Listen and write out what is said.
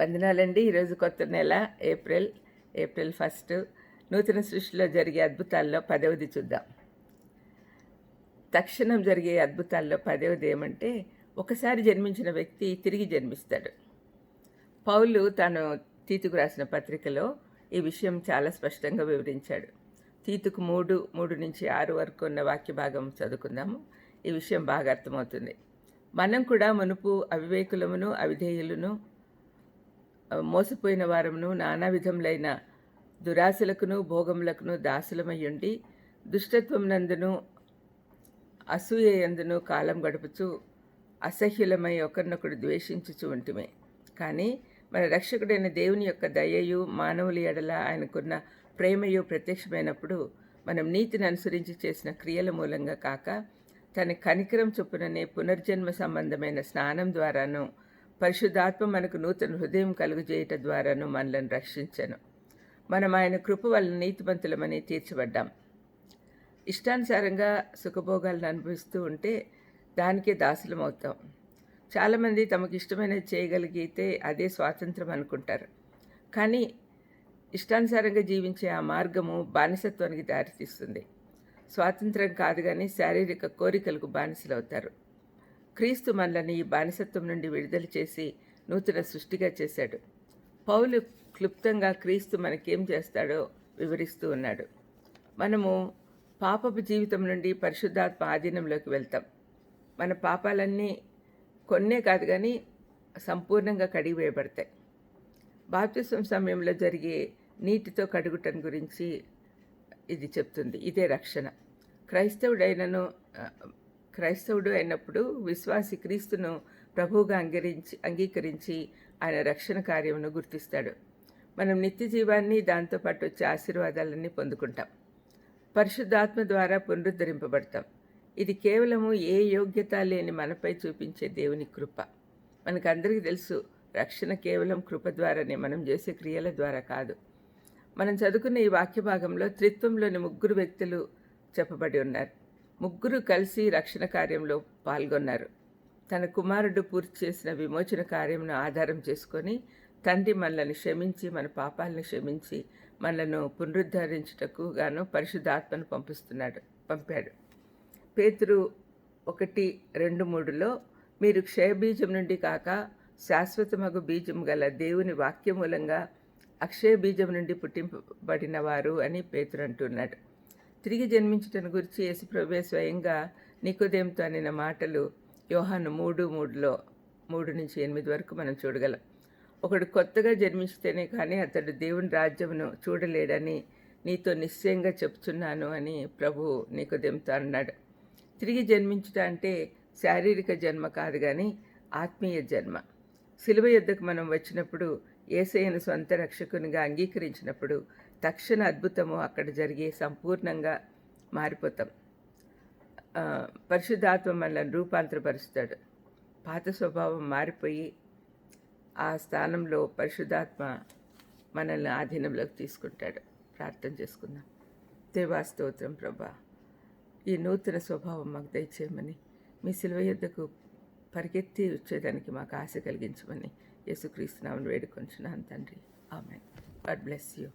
వందనాలండి ఈరోజు కొత్త నెల ఏప్రిల్ ఏప్రిల్ ఫస్ట్. నూతన సృష్టిలో జరిగే అద్భుతాల్లో పదవది చూద్దాం. తక్షణం జరిగే అద్భుతాల్లో పదవది ఏమంటే ఒకసారి జన్మించిన వ్యక్తి తిరిగి జన్మిస్తాడు. పౌలు తాను తీతుకు రాసిన పత్రికలో ఈ విషయం చాలా స్పష్టంగా వివరించాడు. తీతుకు మూడు మూడు నుంచి ఆరు వరకు ఉన్న వాక్య భాగం చదువుకుందాము. ఈ విషయం బాగా అర్థమవుతుంది. మనం కూడా మునుపు అవివేకులమును అవిధేయులను మోసపోయిన వారమును నానా విధములైన దురాశలకును భోగములకును దాసులమయ్యుండి దుష్టత్వమునందును అసూయందును కాలం గడుపుచు అసహ్యులమై ఒకరినొకడు ద్వేషించుచు ఉంటుమే. కానీ మన రక్షకుడైన దేవుని యొక్క దయయు మానవుల ఎడల ఆయనకున్న ప్రేమయు ప్రత్యక్షమైనప్పుడు మనం నీతిని అనుసరించి చేసిన క్రియల మూలంగా కాక తన కనికరం చొప్పుననే పునర్జన్మ సంబంధమైన స్నానం ద్వారాను పరిశుద్ధాత్మ మనకు నూతన హృదయం కలుగుజేయట ద్వారాను మనలను రక్షించను. మనం ఆయన కృప వల్ల నీతిమంతులమని తీర్చబడ్డాం ఇష్టానుసారంగా సుఖభోగాలను అనుభవిస్తూ ఉంటే దానికే దాసులం అవుతాం చాలామంది తమకు ఇష్టమైనది చేయగలిగితే అదే స్వాతంత్రం అనుకుంటారు. కానీ ఇష్టానుసారంగా జీవించే ఆ మార్గము బానిసత్వానికి దారితీస్తుంది. స్వాతంత్రం కాదు కానీ శారీరక కోరికలకు బానిసలవుతారు. క్రీస్తు మనల్ని ఈ బానిసత్వం నుండి విడుదల చేసి నూతన సృష్టిగా చేశాడు. పౌలు క్లుప్తంగా క్రీస్తు మనకేం చేస్తాడో వివరిస్తూ ఉన్నాడు. మనము పాపపు జీవితం నుండి పరిశుద్ధాత్మ ఆధీనంలోకి వెళ్తాం. మన పాపాలన్నీ కొన్నే కాదు కానీ సంపూర్ణంగా కడిగివేయబడతాయి. బాప్తిసం సమయంలో జరిగే నీటితో కడుగుటం గురించి ఇది చెప్తుంది. ఇదే రక్షణ. క్రైస్తవుడైనను క్రైస్తవుడు అయినప్పుడు విశ్వాసి క్రీస్తును ప్రభువుగా అంగరించి అంగీకరించి ఆయన రక్షణ కార్యమును గుర్తిస్తాడు. మనం నిత్య జీవాన్ని దాంతోపాటు వచ్చే ఆశీర్వాదాలన్నీ పొందుకుంటాం. పరిశుద్ధాత్మ ద్వారా పునరుద్ధరింపబడతాం. ఇది కేవలము ఏ యోగ్యత లేని మనపై చూపించే దేవుని కృప. మనకందరికీ తెలుసు రక్షణ కేవలం కృప ద్వారానే మనం చేసే క్రియల ద్వారా కాదు. మనం చదువుకున్న ఈ వాక్య భాగంలో త్రిత్వంలోని ముగ్గురు వ్యక్తులు చెప్పబడి ఉన్నారు. ముగ్గురు కలిసి రక్షణ కార్యంలో పాల్గొన్నారు. తన కుమారుడు పూర్తి చేసిన విమోచన కార్యంను ఆధారం చేసుకొని తండ్రి మనల్ని క్షమించి మన పాపాలను క్షమించి మనలను పునరుద్ధరించుటకు గాను పరిశుద్ధాత్మను పంపిస్తున్నాడు పంపాడు. పేతురు ఒకటి రెండు మూడులో మీరు క్షయబీజం నుండి కాక శాశ్వతమగు బీజం గల దేవుని వాక్యం మూలంగా అక్షయ బీజం నుండి పుట్టింపబడిన వారు అని పేతురు అంటున్నాడు. తిరిగి జన్మించటం గురించి యేసుప్రభే స్వయంగా నికోదేంతో అనిన మాటలు యోహాను మూడు మూడులో మూడు నుంచి ఎనిమిది వరకు మనం చూడగలం. ఒకడు కొత్తగా జన్మించితేనే కానీ అతడు దేవుని రాజ్యమును చూడలేడని నీతో నిశ్చయంగా చెప్తున్నాను అని ప్రభు నికోదేంతో అన్నాడు. తిరిగి జన్మించుట అంటే శారీరక జన్మ కాదు కానీ ఆత్మీయ జన్మ. శిలువ యుద్ధకు మనం వచ్చినప్పుడు ఏసయ్యను సొంత రక్షకునిగా అంగీకరించినప్పుడు తక్షణ అద్భుతము అక్కడ జరిగే సంపూర్ణంగా మారిపోతాం. పరిశుద్ధాత్మ మనల్ని రూపాంతరపరుస్తాడు. పాత స్వభావం మారిపోయి ఆ స్థానంలో పరిశుద్ధాత్మ మనల్ని ఆధీనంలోకి తీసుకుంటాడు. ప్రార్థన చేసుకుందాం. దేవాస్తోత్రం ప్రభా. ఈ నూతన స్వభావం మాకు దయచేయమని మీ శిల్వ యుద్ధకు పరిగెత్తి వచ్చేదానికి మాకు ఆశ కలిగించమని యేసుక్రీస్తునామని వేడుకొంచున్నాను తండ్రి. ఆమె గాడ్ బ్లెస్ యూ.